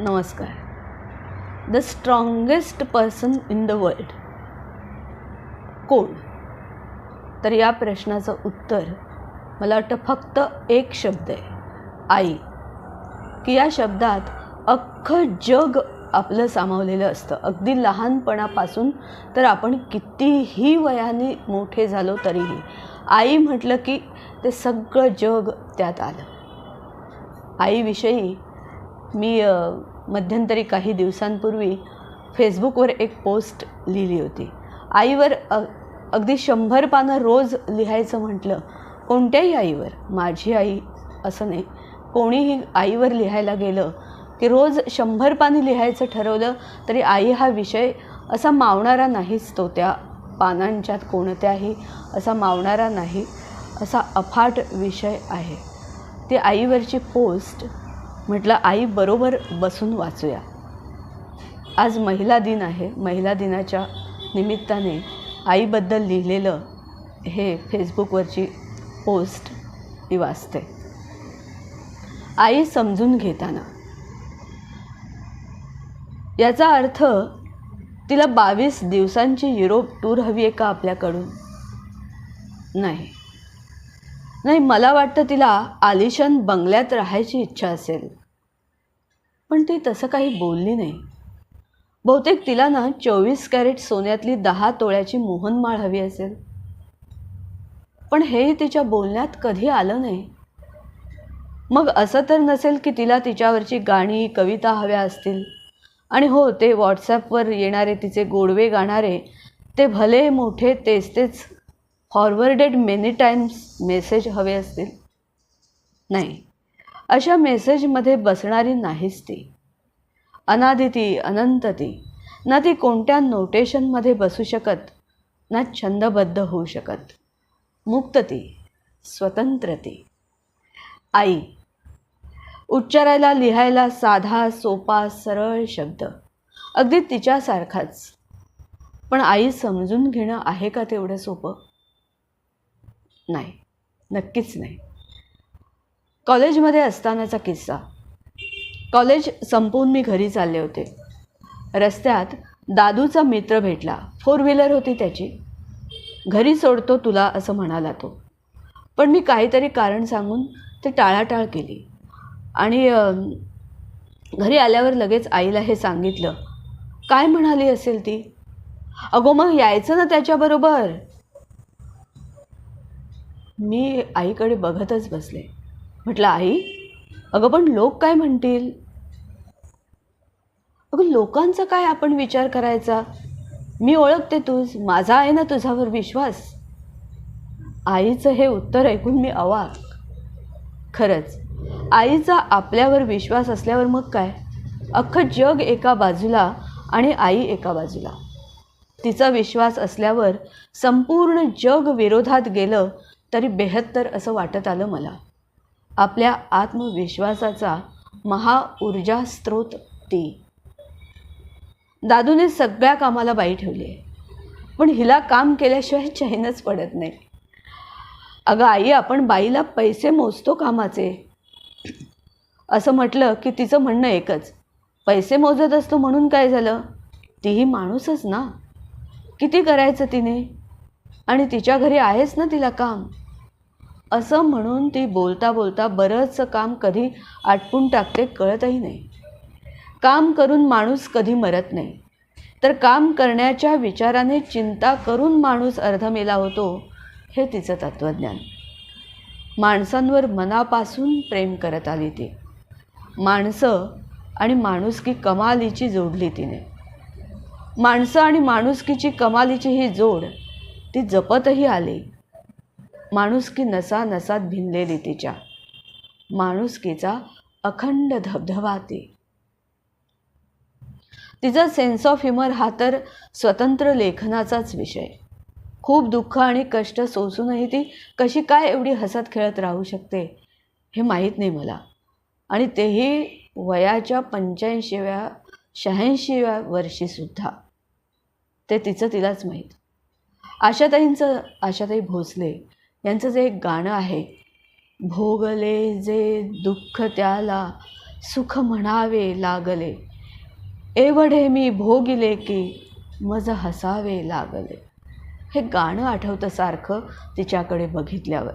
नमस्कार. The strongest person in the world कोण? तर या प्रश्नाचं उत्तर मला वाटतं फक्त एक शब्द आहे. आई. की या शब्दात अख्खं जग आपलं सामावलेलं असतं. अगदी लहानपणापासून तर आपण कितीही वयाने मोठे झालो तरीही आई म्हटलं की ते सगळं जग त्यात आलं. आईविषयी मी मध्यंतरी काही दिवसांपूर्वी फेसबुकवर एक पोस्ट लिहिली होती. आईवर अ, अगदी शंभर पानं रोज लिहायचं म्हटलं कोणत्याही आईवर? माझी आई असं नाही. कोणीही आईवर लिहायला गेलं की रोज शंभर पाने लिहायचं ठरवलं तरी आई हा विषय असा मावणारा नाहीच तो त्या पानांच्यात कोणत्याही असा मावणारा नाही असा अफाट विषय आहे. ती आईवरची पोस्ट म्हटलं आई बरोबर बसून वाचूया. आज महिला दिन आहे. महिला दिनाच्या निमित्ताने आईबद्दल लिहिलेलं हे फेसबुकवरची पोस्ट मी वाचते. आई समजून घेताना. याचा अर्थ तिला बावीस दिवसांची युरोप टूर हवी आहे का आपल्याकडून? नाही. नाही मला वाटतं तिला आलिशान बंगल्यात राहायची इच्छा असेल. पण ती तसं काही बोलली नाही. बहुतेक तिला ना चोवीस कॅरेट सोन्यातली दहा तोळ्याची मोहनमाळ हवी असेल. पण हे तिच्या बोलण्यात कधी आलं नाही. मग असं तर नसेल की तिला तिच्यावरची गाणी कविता हव्या असतील. आणि हो ते व्हॉट्सॲपवर येणारे तिचे गोडवे गाणारे ते भले मोठे तेच तेच फॉरवर्डेड मेनी टाईम्स मेसेज हवे असतील? नाही. अशा मेसेजमध्ये बसणारी नाहीच ती. अनादि ती अनंत ती ना ती कोणत्या नोटेशनमध्ये बसू शकत ना छंदबद्ध होऊ शकत. मुक्त ती स्वतंत्र ती आई उच्चारायला लिहायला साधा सोपा सरळ शब्द. अगदी तिच्यासारखाच. पण आई समजून घेणं आहे का तेवढं सोपं? नाही. नक्कीच नाही. कॉलेजमध्ये असतानाचा किस्सा. कॉलेज संपवून मी घरी चालले होते. रस्त्यात दादूचा मित्र भेटला. फोर व्हीलर होती त्याची. घरी सोडतो तुला असं म्हणाला तो. पण मी काहीतरी कारण सांगून ते टाळाटाळ केली. आणि घरी आल्यावर लगेच आईला हे सांगितलं. काय म्हणाली असेल ती? अगो मग यायचं ना त्याच्याबरोबर. मी आईकडे बघतच बसले. म्हटलं आई अगं पण लोक काय म्हणतील? अगं लोकांचा काय आपण विचार करायचा? मी ओळखते तूच माझा आहे ना तुझ्यावर विश्वास. आईचं हे उत्तर ऐकून मी अवाक. खरंच आईचा आपल्यावर विश्वास असल्यावर मग काय? अख्खं जग एका बाजूला आणि आई एका बाजूला. तिचा विश्वास असल्यावर संपूर्ण जग विरोधात गेलं तरी बेहत्तर असं वाटत आलं मला. आपल्या आत्मविश्वासाचा महाऊर्जा स्रोत ती. दादूने सगळ्या कामाला बाई ठेवली आहे. पण हिला काम केल्याशिवाय चैनच पडत नाही. अगं आई आपण बाईला पैसे मोजतो कामाचे. असं म्हटलं की तिचं म्हणणं एकच. पैसे मोजत असतो म्हणून काय झालं? तीही माणूसच ना. किती करायचं तिने? आणि तिच्या घरी आहेच ना तिला काम? असं म्हणून ती बोलता बोलता बरंचसं काम कधी आटपून टाकते कळतही नाही. काम करून माणूस कधी मरत नाही. तर काम करण्याच्या विचाराने चिंता करून माणूस अर्धमेला होतो हे तिचं तत्त्वज्ञान. माणसांवर मनापासून प्रेम करत आली ती. माणसं आणि माणुसकी कमालीची जोडली तिने. माणसं आणि माणुसकीची कमालीची ही जोड ती जपतही आली. माणुसकी नसा नसात भिनलेली तिच्या. माणुसकीचा अखंड धबधबा ते. तिचा सेन्स ऑफ ह्युमर हा तर स्वतंत्र लेखनाचाच विषय. खूप दुःख आणि कष्ट सोसूनही ती कशी काय एवढी हसत खेळत राहू शकते हे माहीत नाही मला. आणि तेही वयाच्या पंच्याऐंशीव्या शहाऐंशीव्या वर्षीसुद्धा ते तिचं तिलाच माहीत. आशाताईंचं आशाताई भोसले यांचं जे एक गाणं आहे भोगले जे दुःख त्याला सुख म्हणावे लागले एवढे मी भोगिले की मज हसावे लागले. हे गाणं आठवतं सारखं तिच्याकडे बघितल्यावर.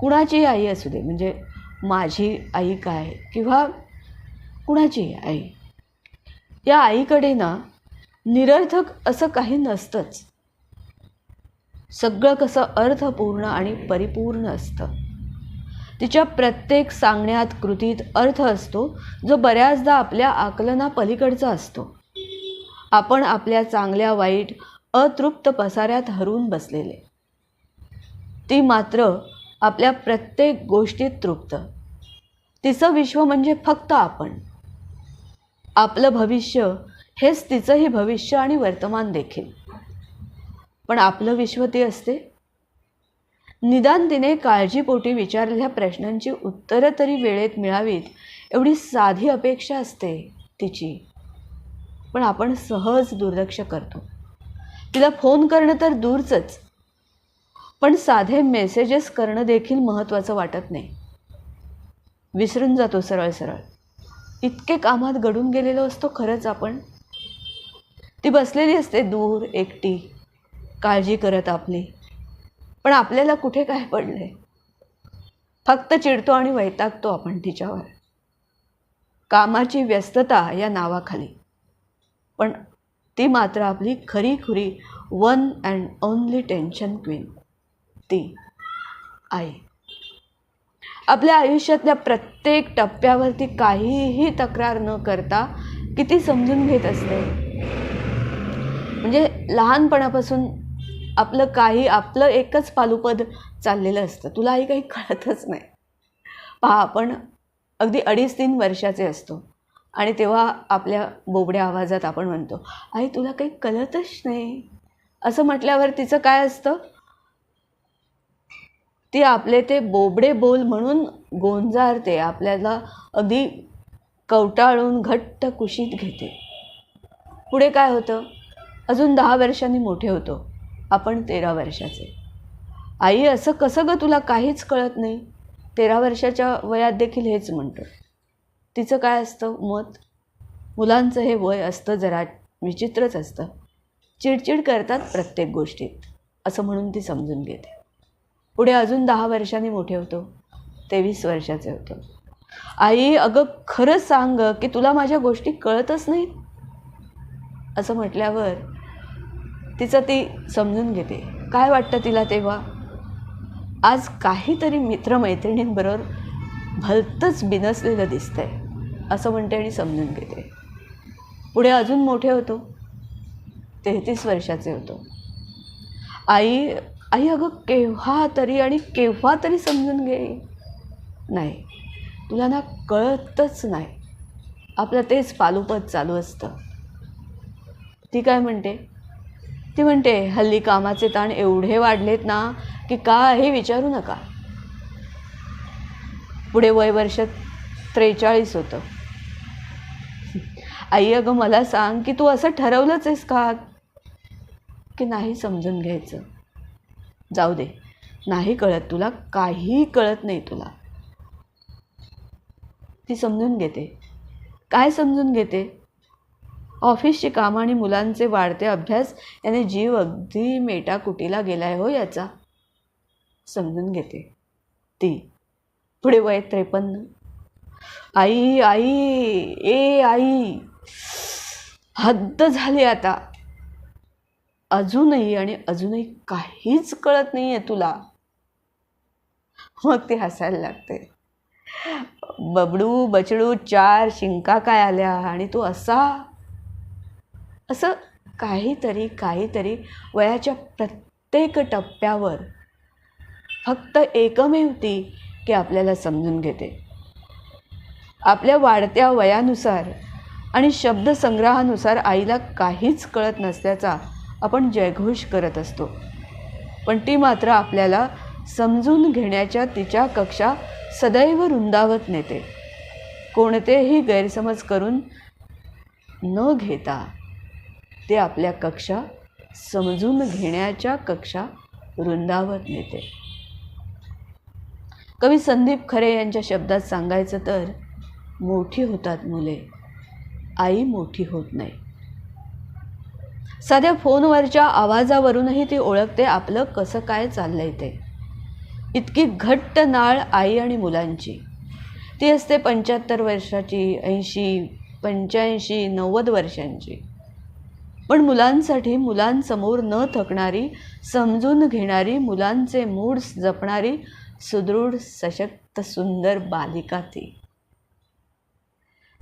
कुणाची आई असू दे म्हणजे माझी आई काय किंवा कुणाची आई? या आईकडे ना निरर्थक असं काही नसतंच. सगळं कसं अर्थपूर्ण आणि परिपूर्ण असतं. तिच्या प्रत्येक सांगण्यात कृतीत अर्थ असतो जो बऱ्याचदा आपल्या आकलनापलीकडचा असतो. आपण आपल्या चांगल्या वाईट अतृप्त पसाऱ्यात हरवून बसलेले. ती मात्र आपल्या प्रत्येक गोष्टीत तृप्त. तिचं विश्व म्हणजे फक्त आपण. आपलं भविष्य हेच तिचंही भविष्य आणि वर्तमान देखील. पण आपलं विश्व ती असते? निदान तिने काळजीपोटी विचारलेल्या प्रश्नांची उत्तरं तरी वेळेत मिळावीत एवढी साधी अपेक्षा असते तिची. पण आपण सहज दुर्लक्ष करतो. तिला फोन करणं तर दूरचंच पण साधे मेसेजेस करणं देखील महत्त्वाचं वाटत नाही. विसरून जातो सरळ सरळ. इतके कामात गडून गेलेलो असतो खरंच आपण? ती बसलेली असते दूर एकटी काळजी करत आपली. पण आपल्याला कुठे काय पडले फक्त चिडतो आणि वैतागतो आपण तिच्यावर. कामाची व्यस्तता या नावाखाली. पण ती मात्र आपली खरी खुरी one and only tension queen. ती आई. आपल्या आयुष्यातल्या प्रत्येक टप्प्यावरती काहीही तक्रार न करता किती समजून घेत असते? म्हणजे लहानपणापासून आपलं काही आपलं एकच पालुपद चाललेलं असतं. तुला आई काही कळतच नाही. पहा आपण अगदी अडीच तीन वर्षाचे असतो. आणि तेव्हा आपल्या बोबड्या आवाजात आपण म्हणतो आई तुला काही कळतच नाही. असं म्हटल्यावर तिचं काय असतं? ती आपले ते बोबडे बोल म्हणून गोंजारते. आपल्याला अगदी कवटाळून घट्ट कुशीत घेते. पुढे काय होतं? अजून दहा वर्षांनी मोठे होतो. आपण तेरा वर्षाचे. आई असं कसं गं तुला काहीच कळत नाही? तेरा वर्षाच्या वयात देखील हेच म्हणतो. तिचं काय असतं मत? मुलांचं हे वय असतं जरा विचित्रच असतं. चिडचिड करतात प्रत्येक गोष्टीत. असं म्हणून ती समजून घेते. पुढे अजून दहा वर्षांनी मोठे होतो. तेवीस वर्षाचे होतो. आई अगं खरंच सांग की तुला माझ्या गोष्टी कळतच नाहीत. असं म्हटल्यावर तिचं ती समजून घेते. काय वाटतं तिला तेव्हा? आज काहीतरी मित्रमैत्रिणींबरोबर भलतंच बिनसलेलं दिसतंय असं म्हणते आणि समजून घेते. पुढे अजून मोठे होतो. तेहतीस वर्षाचे होतो. आई आई अगं केव्हा तरी आणि केव्हा तरी समजून घे. नाही तुला ना कळतच नाही. आपलं तेच पालुपद चालू असतं. ती काय म्हणते? ती म्हणते हल्ली कामाचे ताण एवढे वाढलेत ना की काही विचारू नका. पुढे वय वर्ष त्रेचाळीस होतं. आई अगं मला सांग की तू असं ठरवलंच आहेस का? की नाही समजून घ्यायचं? जाऊ दे. नाही कळत तुला काही कळत नाही तुला. ती समजून घेते. काय समजून घेते? ऑफिसची कामं आणि मुलांचे वाढते अभ्यास याने जीव अगदी मेटाकुटीला गेलाय हो याचा. समजून घेते. ती. पुढे वय त्रेपन्न. आई आई ए आई. हद्द झाली आता. अजूनही आणि अजूनही काहीच कळत नाही आहे तुला. मग ती हसायला लागते. बबडू बचडू चार शिंका काय आल्या आणि तू असा असं काहीतरी काहीतरी वयाच्या प्रत्येक टप्प्यावर फक्त एकमेव ती की आपल्याला समजून घेते. आपल्या वाढत्या वयानुसार आणि शब्दसंग्रहानुसार आईला काहीच कळत नसल्याचा आपण जयघोष करत असतो. पण ती मात्र आपल्याला समजून घेण्याच्या तिच्या कक्षा सदैव रुंदावत नेते. कोणतेही गैरसमज करून न घेता ते आपल्या कक्षा समजून घेण्याच्या कक्षा रुंदावत नेते. कवी संदीप खरे यांच्या शब्दात सांगायचं तर मोठी होतात मुले आई मोठी होत नाही. साध्या फोनवरच्या आवाजावरूनही ती ओळखते आपलं कसं काय चाललंय ते. इतकी घट्ट नाळ आई आणि मुलांची. ती असते पंच्याहत्तर वर्षाची ऐंशी पंच्याऐंशी नव्वद वर्षांची. पण मुलांसाठी मुलांसमोर न थकणारी समजून घेणारी मुलांचे मूड्स जपणारी सुदृढ सशक्त सुंदर बालिका ती.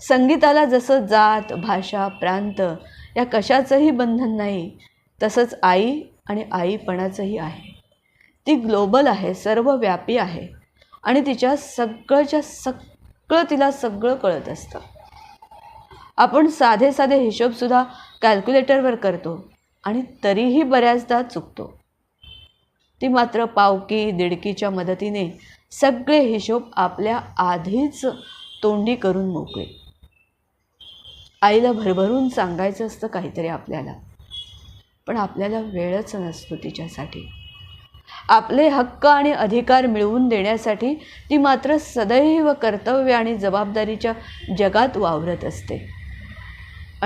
संगीताला जसं जात भाषा प्रांत या कशाचंही बंधन नाही तसंच आई आणि आईपणाचंही आहे. ती ग्लोबल आहे सर्वव्यापी आहे आणि तिच्या सगळंच्या सगळं तिला सगळं कळत असतं. आपण साधे साधे हिशोबसुद्धा कॅल्क्युलेटरवर करतो आणि तरीही बऱ्याचदा चुकतो. ती मात्र पावकी दिडकीच्या मदतीने सगळे हिशोब आपल्या आधीच तोंडी करून मोकळे. आईला भरभरून सांगायचं असतं काहीतरी आपल्याला पण आपल्याला वेळच नसतो तिच्यासाठी. आपले हक्क आणि अधिकार मिळवून देण्यासाठी ती मात्र सदैव कर्तव्य आणि जबाबदारीच्या जगात वावरत असते.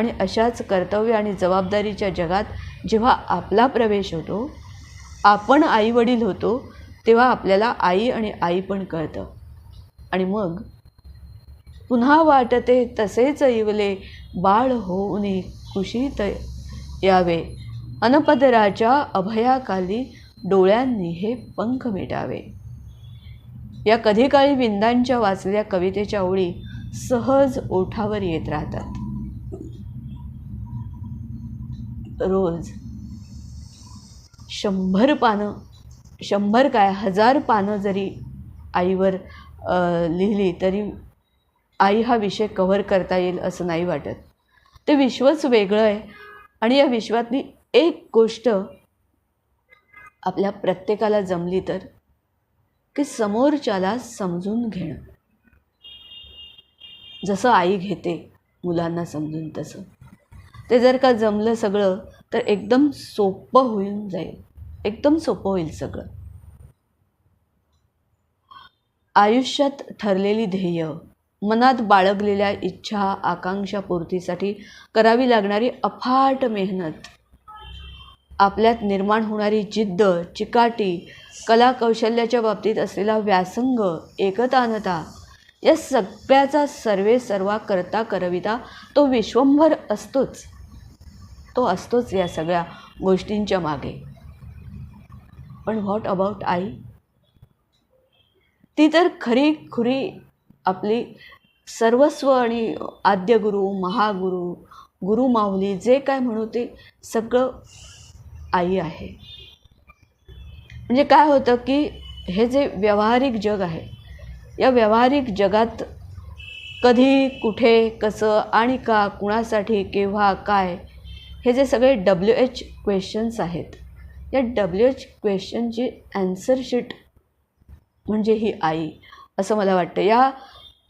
आणि अशाच कर्तव्य आणि जबाबदारीच्या जगात जेव्हा आपला प्रवेश होतो आपण आईवडील होतो तेव्हा आपल्याला आई आणि आई पण कळतं. आणि मग पुन्हा वाटते तसेच इवले बाळ होऊन कुशीत यावे. अनपदराच्या अभयाखाली डोळ्यांनी हे पंख मिटावे. या कधीकाळी विंदांच्या वाचल्या कवितेच्या ओळी सहज ओठावर येत राहतात. रोज. शंभर पानं शंभर काय हजार पानं जरी आईवर लिहिली तरी आई हा विषय कव्हर करता येईल असं नाही वाटत. ते विश्वच वेगळं आहे आणि या विश्वातली एक गोष्ट आपल्या प्रत्येकाला जमली तर की समोरच्याला समजून घेणं. जसं आई घेते मुलांना समजून तसं. ते जर का जमलं सगळं तर एकदम सोपं होऊन जाईल. एकदम सोपं होईल सगळं. आयुष्यात ठरलेली ध्येय मनात बाळगलेल्या इच्छा आकांक्षा पूर्तीसाठी करावी लागणारी अफाट मेहनत आपल्यात निर्माण होणारी जिद्द चिकाटी कला कौशल्याच्या बाबतीत असलेला व्यासंग एकतानता या सगळ्याचा सर्वे सर्वा करता करविता तो विश्वंभर असतोच. तो असतोच या सगळ्या गोष्टींच्या मागे. पण व्हॉट अबाउट आई? ती तर खरी खुरी आपली सर्वस्व आणि आद्यगुरू महागुरू गुरु माऊली जे काय म्हणू ते सगळं आई आहे. म्हणजे काय होतं की हे जे व्यावहारिक जग आहे या व्यावहारिक जगात कधी कुठे कसं आणि का कुणासाठी केव्हा काय हे जे सगळे डब्ल्यू एच क्वेश्चन्स आहेत या डब्ल्यू एच क्वेश्चनची ॲन्सर शीट म्हणजे ही आई असं मला वाटतं. या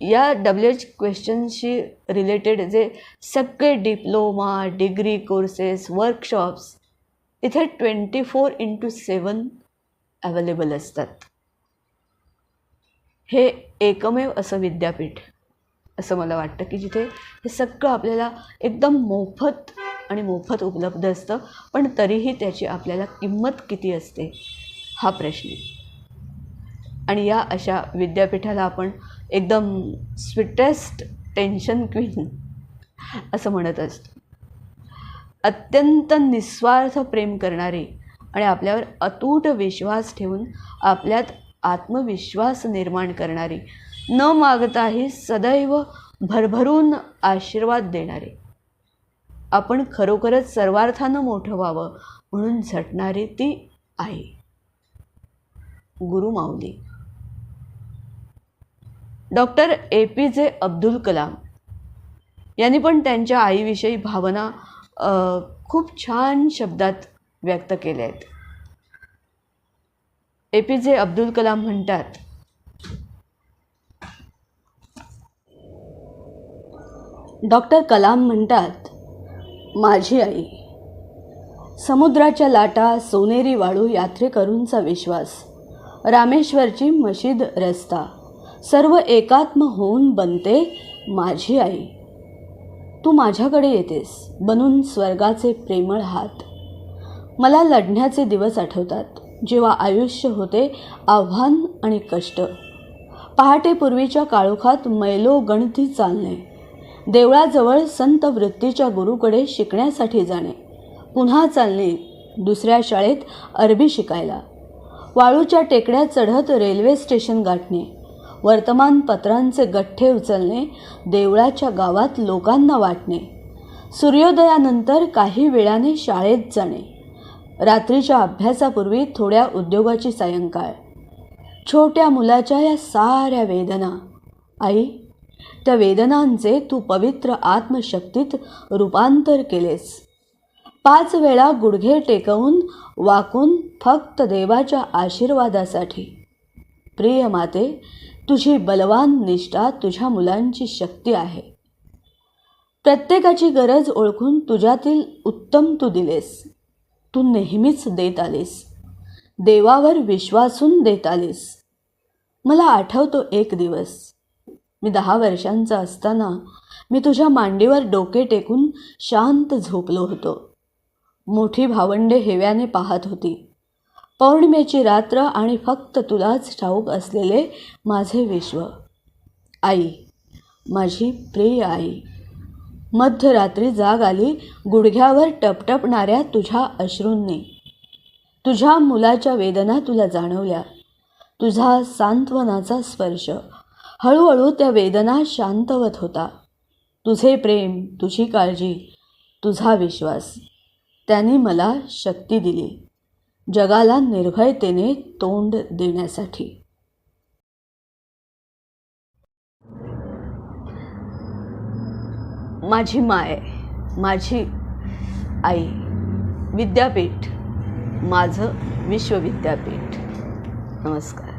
या डब्ल्यू एच क्वेश्चनशी रिलेटेड जे सगळे डिप्लोमा डिग्री कोर्सेस वर्कशॉप्स इथे twenty four into seven available असतात. हे एकमेव असं विद्यापीठ असं मला वाटतं की जिथे हे सगळं आपल्याला एकदम मोफत आणि मोफत उपलब्ध असतं पण तरीही त्याची आपल्याला किंमत किती असते हा प्रश्न. आणि या अशा विद्यापीठाला आपण एकदम स्वीटेस्ट टेन्शन क्वीन असं म्हणत असतो. अत्यंत निस्वार्थ प्रेम करणारी आणि आपल्यावर अतूट विश्वास ठेवून आपल्यात आत्मविश्वास निर्माण करणारी न मागताही सदैव भरभरून आशीर्वाद देणारे. आपण खरोखरच सर्वार्थानं मोठं व्हावं म्हणून झटणारी ती आई. गुरु माऊली. डॉक्टर ए पी जे अब्दुल कलाम यांनी पण त्यांच्या आईविषयी भावना खूप छान शब्दात व्यक्त केल्या आहेत. ए पी जे अब्दुल कलाम म्हणतात डॉक्टर कलाम म्हणतात माझी आई. समुद्राच्या लाटा सोनेरी वाळू यात्रेकरूंचा विश्वास. रामेश्वरची मशीद रस्ता. सर्व एकात्म होऊन बनते माझी आई. तू माझ्याकडे येतेस बनून स्वर्गाचे प्रेमळ हात. मला लढण्याचे दिवस आठवतात जेव्हा आयुष्य होते आव्हान आणि कष्ट. पहाटेपूर्वीच्या काळोखात मैलो गणती चालणे. देवळाजवळ संत वृत्तीच्या गुरुकडे शिकण्यासाठी जाणे. पुन्हा चालणे दुसऱ्या शाळेत अरबी शिकायला. वाळूच्या टेकड्या चढत रेल्वे स्टेशन गाठणे. वर्तमानपत्रांचे गठ्ठे उचलणे देवळाच्या गावात लोकांना वाटणे. सूर्योदयानंतर काही वेळाने शाळेत जाणे. रात्रीच्या अभ्यासापूर्वी थोड्या उद्योगाची सायंकाळ. छोट्या मुलाच्या या साऱ्या वेदना. आई त्या वेदनांचे तू पवित्र आत्मशक्तीत रूपांतर केलेस. पाच वेळा गुडघे टेकवून वाकून फक्त देवाच्या आशीर्वादासाठी. प्रिय माते तुझी बलवान निष्ठा तुझ्या मुलांची शक्ती आहे. प्रत्येकाची गरज ओळखून तुझ्यातील उत्तम तू दिलेस. तू नेहमीच देत आलीस. देवावर विश्वासून देत आलीस. मला आठवतो एक दिवस. मी दहा वर्षांचा असताना मी तुझ्या मांडीवर डोके टेकून शांत झोपलो होतो. मोठी भावंडे हेव्याने पाहत होती. पौर्णिमेची रात्र आणि फक्त तुलाच ठाऊक असलेले माझे विश्व. आई माझी प्रिय आई मध्यरात्री जाग आली गुडघ्यावर टपटपणाऱ्या तुझ्या अश्रूंनी. तुझ्या मुलाच्या वेदना तुला जाणवल्या. तुझा सांत्वनाचा स्पर्श. हळूहळू त्या वेदना शांतवत होता. तुझे प्रेम तुझी काळजी तुझा विश्वास त्याने मला शक्ती दिली. जगाला निर्भयतेने तोंड देण्यासाठी. माझी माय माझी आई विद्यापीठ माझं विश्वविद्यापीठ. नमस्कार.